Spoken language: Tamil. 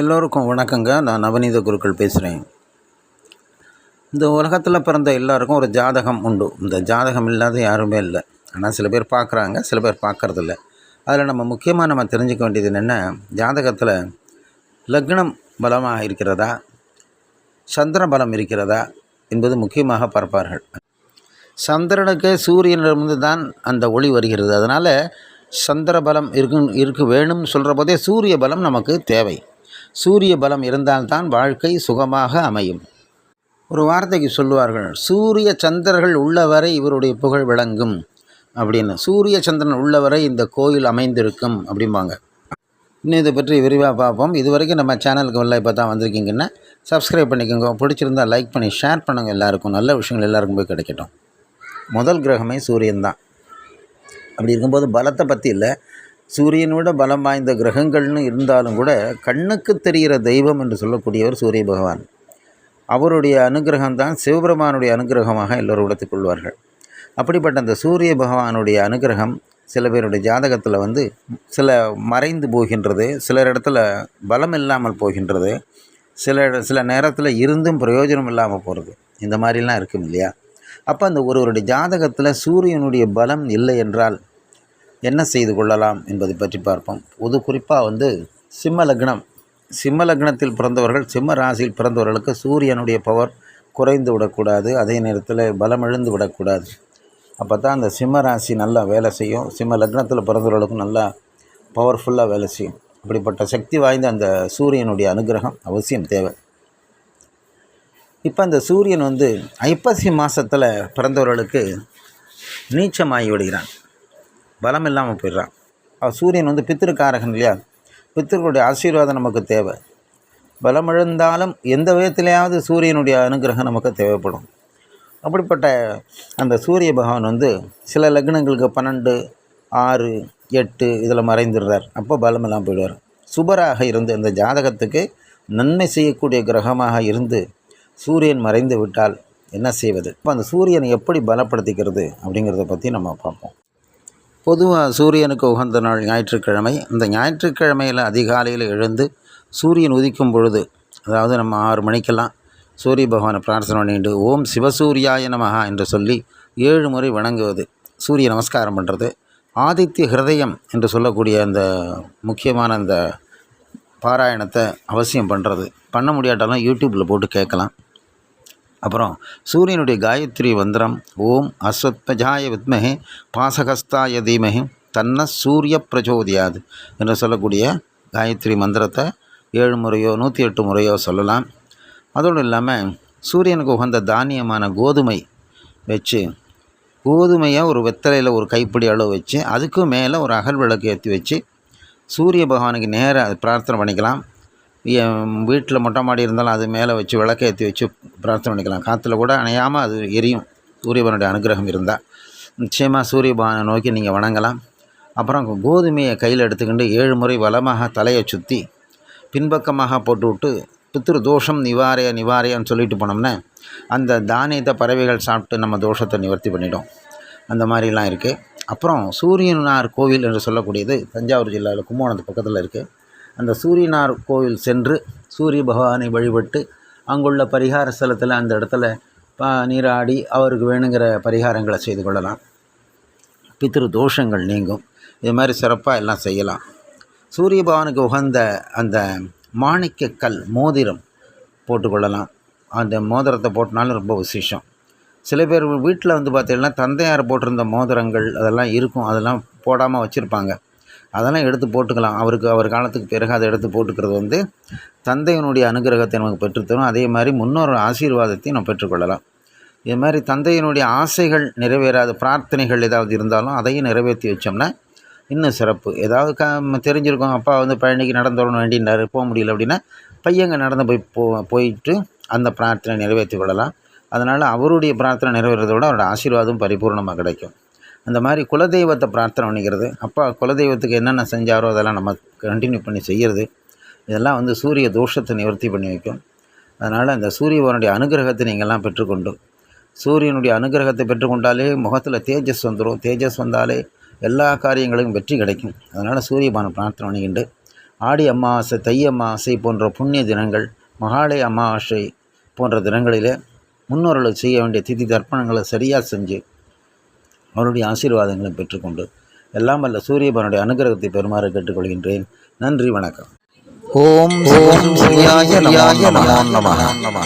எல்லோருக்கும் வணக்கங்க. நான் நவநீத குருக்கள் பேசுகிறேன் இந்த உலகத்தில் பிறந்த எல்லாருக்கும் ஒரு ஜாதகம் உண்டு. இந்த ஜாதகம் இல்லாத யாருமே இல்லை. ஆனால் சில பேர் பார்க்குறாங்க சில பேர் பார்க்குறதில்ல அதில் நம்ம முக்கியமாக நம்ம தெரிஞ்சுக்க வேண்டியது என்னென்னா ஜாதகத்தில் லக்னம் பலமாக இருக்கிறதா? சந்திர பலம் இருக்கிறதா? என்பது முக்கியமாக பார்ப்பார்கள். சந்திரனுக்கு சூரியனிடமிருந்து தான் அந்த ஒளி வருகிறது. அதனால் சந்திர பலம் இருக்கு இருக்கு வேணும்னு சொல்கிற போதே சூரிய பலம் நமக்கு தேவை. சூரிய பலம் இருந்தால்தான் வாழ்க்கை சுகமாக அமையும். ஒரு வார்த்தைக்கு சொல்லுவார்கள் சூரிய சந்திரர்கள் உள்ளவரை இவருடைய புகழ் விளங்கும் அப்படின்னு. சூரிய சந்திரன் உள்ளவரை இந்த கோயில் அமைந்திருக்கும் அப்படிம்பாங்க. இன்னும் இதை பற்றி விரிவாக பார்ப்போம். இது வரைக்கும் நம்ம சேனலுக்கு வெளில இப்போ தான் வந்திருக்கீங்கன்னா சப்ஸ்கிரைப் பண்ணிக்கோங்க. பிடிச்சிருந்தா லைக் பண்ணி ஷேர் பண்ணுங்கள் எல்லாருக்கும். நல்ல விஷயங்கள் எல்லாருக்கும் போய் கிடைக்கட்டும். முதல் கிரகமே சூரியன் தான். அப்படி இருக்கும்போது பலத்தை பற்றி இல்லை. சூரியனை விட பலம் வாய்ந்த கிரகங்கள்னு இருந்தாலும் கூட கண்ணுக்கு தெரிகிற தெய்வம் என்று சொல்லக்கூடியவர் சூரிய பகவான். அவருடைய அனுகிரகம் தான் சிவபெருமானுடைய அனுகிரகமாக எல்லோரும் எடுத்துக் கொள்வார்கள். அப்படிப்பட்ட அந்த சூரிய பகவானுடைய அனுகிரகம் சில பேருடைய ஜாதகத்தில் வந்து சில மறைந்து போகின்றது சிலர் இடத்துல பலம் இல்லாமல் போகின்றது சில சில நேரத்தில் இருந்தும் பிரயோஜனம் இல்லாமல் போகிறது இந்த மாதிரிலாம் இருக்கும் இல்லையா? அப்போ அந்த ஒருவருடைய ஜாதகத்தில் சூரியனுடைய பலம் இல்லை என்றால் என்ன செய்து கொள்ளலாம் என்பதை பற்றி பார்ப்போம். பொது குறிப்பாக வந்து சிம்ம லக்னம். சிம்ம லக்னத்தில் பிறந்தவர்கள் சிம்ம ராசியில் பிறந்தவர்களுக்கு சூரியனுடைய பவர் குறைந்து விடக்கூடாது. அதே நேரத்தில் பலமிழந்து விடக்கூடாது. அப்போ தான் அந்த சிம்ம ராசி நல்லா வேலை செய்யும். சிம்ம லக்னத்தில் பிறந்தவர்களுக்கும் நல்லா பவர்ஃபுல்லாக வேலை செய்யும். அப்படிப்பட்ட சக்தி வாய்ந்த அந்த சூரியனுடைய அனுகிரகம் அவசியம் தேவை. இப்போ அந்த சூரியன் வந்து ஐப்பசி மாதத்தில் பிறந்தவர்களுக்கு நீச்சமாகி விடுகிறான். பலம் இல்லாமல் போயிடுறான். அவன் சூரியன் வந்து பித்திருக்காரகன் இல்லையா? பித்திருக்களுடைய ஆசீர்வாதம் நமக்கு தேவை. பலமிழந்தாலும் எந்த விதத்திலேயாவது சூரியனுடைய அனுகிரகம் நமக்கு தேவைப்படும். அப்படிப்பட்ட அந்த சூரிய பகவான் வந்து சில லக்னங்களுக்கு பன்னெண்டு ஆறு எட்டு இதில் மறைந்துடுறார். அப்போ பலமெல்லாம் போயிடுவார். சுபராக இருந்து அந்த ஜாதகத்துக்கு நன்மை செய்யக்கூடிய கிரகமாக இருந்து சூரியன் மறைந்து விட்டால் என்ன செய்வது? இப்போ அந்த சூரியனை எப்படி பலப்படுத்திக்கிறது அப்படிங்கிறத பற்றி நம்ம பார்ப்போம். பொதுவாக சூரியனுக்கு உகந்த நாள் ஞாயிற்றுக்கிழமை. இந்த ஞாயிற்றுக்கிழமையில் அதிகாலையில் எழுந்து சூரியன் உதிக்கும் பொழுது அதாவது நம்ம ஆறு மணிக்கெல்லாம் சூரிய பகவானை பிரார்த்தனை பண்ணிட்டு ஓம் சிவசூரியாய நமஹா என்று சொல்லி ஏழு முறை வணங்குவது சூரிய நமஸ்காரம் பண்ணுறது ஆதித்ய ஹிருதயம் என்று சொல்லக்கூடிய அந்த முக்கியமான அந்த பாராயணத்தை அவசியம் பண்ணுறது பண்ண முடியாட்டாலும் யூடியூப்பில் போட்டு கேட்கலாம். அப்புறம் சூரியனுடைய காயத்ரி மந்திரம் ஓம் அஸ்வத்மஜாய வித்மகே பாசகஸ்தாய தீமஹி தன்ன சூரிய பிரச்சோதியாது என்று சொல்லக்கூடிய காயத்ரி மந்திரத்தை ஏழு முறையோ நூற்றி எட்டு முறையோ சொல்லலாம். அதோடு இல்லாமல் சூரியனுக்கு உகந்த தானியமான கோதுமை வச்சு கோதுமையை ஒரு வெத்தலையில் ஒரு கைப்பிடி அளவு வச்சு அதுக்கு மேலே ஒரு அகல் விளக்கு ஏற்றி வச்சு சூரிய பகவானுக்கு நேராக பிரார்த்தனை பண்ணிக்கலாம். வீட்டில் மொட்டை மாடி இருந்தாலும் அது மேலே வச்சு விளக்கு ஏற்றி வச்சு பிரார்த்தனை பண்ணிக்கலாம். காற்றுல கூட அணையாமல் அது எரியும். சூரியபகவானுடைய அனுகிரகம் இருந்தால் நிச்சயமாக சூரிய பகவானை நோக்கி நீங்கள் வணங்கலாம். அப்புறம் கோதுமையை கையில் எடுத்துக்கிட்டு ஏழு முறை வளமாக தலையை சுற்றி பின்பக்கமாக போட்டுவிட்டு பித்திரு தோஷம் நிவாரைய நிவாரையன்னு சொல்லிட்டு போனோம்னா அந்த தானியத்தை பறவைகள் சாப்பிட்டு நம்ம தோஷத்தை நிவர்த்தி பண்ணிடும். அந்த மாதிரிலாம் இருக்குது அப்புறம் சூரியனார் கோவில் என்று சொல்லக்கூடியது தஞ்சாவூர் ஜில்லாவில் கும்பகோணத்து பக்கத்தில் இருக்குது அந்த சூரியனார் கோவில் சென்று சூரிய பகவானை வழிபட்டு அங்குள்ள பரிகார ஸ்தலத்தில் அந்த இடத்துல பா நீராடி அவருக்கு வேணுங்கிற பரிகாரங்களை செய்து கொள்ளலாம். பித்திரு தோஷங்கள் நீங்கும். இது மாதிரி சிறப்பாக எல்லாம் செய்யலாம். சூரிய பகவானுக்கு உகந்த அந்த மாணிக்கக்கல் மோதிரம் போட்டுக்கொள்ளலாம் அந்த மோதிரத்தை போட்டினாலும் ரொம்ப விசேஷம். சில பேர் வீட்டில் வந்து பார்த்தீங்கன்னா தந்தையார் போட்டிருந்த மோதிரங்கள் அதெல்லாம் இருக்கும். அதெல்லாம் போடாமல் வச்சுருப்பாங்க. அதெல்லாம் எடுத்து போட்டுக்கலாம். அவருக்கு அவர் காலத்துக்கு பிறகு அதை எடுத்து போட்டுக்கிறது வந்து தந்தையினுடைய அனுகிரகத்தை நமக்கு பெற்றுத்தரும் அதே மாதிரி முன்னோர் ஆசீர்வாதத்தையும் நம்ம பெற்றுக்கொள்ளலாம். இது மாதிரி தந்தையினுடைய ஆசைகள் நிறைவேறாத பிரார்த்தனைகள் ஏதாவது இருந்தாலும் அதையும் நிறைவேற்றி வச்சோம்னா இன்னும் சிறப்பு. ஏதாவது க தெரிஞ்சிருக்கோம் அப்பா வந்து பழனிக்கு நடந்து வரணும் வேண்டினாரு போக முடியல அப்படின்னா பையங்க நடந்து போய் போ போயிட்டு அந்த பிரார்த்தனை நிறைவேற்றி கொள்ளலாம். அதனால் அவருடைய பிரார்த்தனை நிறைவேறதை விட அவரோட ஆசீர்வாதம் பரிபூர்ணமாக கிடைக்கும். அந்த மாதிரி குலதெய்வத்தை பிரார்த்தனை பண்ணிக்கிறது. அப்பா குலதெய்வத்துக்கு என்னென்ன செஞ்சாரோ அதெல்லாம் நம்ம கண்டினியூ பண்ணி செய்கிறது இதெல்லாம் வந்து சூரிய தோஷத்தை நிவர்த்தி பண்ணி வைக்கும். அதனால் அந்த சூரியவனுடைய அனுகிரகத்தை நீங்கள்லாம் பெற்றுக்கொண்டு சூரியனுடைய அனுகிரகத்தை பெற்றுக்கொண்டாலே முகத்தில் தேஜஸ் வந்துடும் தேஜஸ் வந்தாலே எல்லா காரியங்களுக்கும் வெற்றி கிடைக்கும். அதனால் சூரியபான பிரார்த்தனை பண்ணிக்கிண்டு ஆடி அமாவாசை தை அமாவாசை போன்ற புண்ணிய தினங்கள் மகாலய அமாவாசை போன்ற தினங்களிலே முன்னோர்களுக்கு செய்ய வேண்டிய திதி தர்ப்பணங்களை சரியாக செஞ்சு அவருடைய ஆசீர்வாதங்களை பெற்றுக்கொண்டு எல்லாம் வல்ல சூரியபவனுடைய அனுகிரகத்தை பெறுமாறு கேட்டுக்கொள்கின்றேன். நன்றி வணக்கம். ஓம் ஓம் நமோ நமः.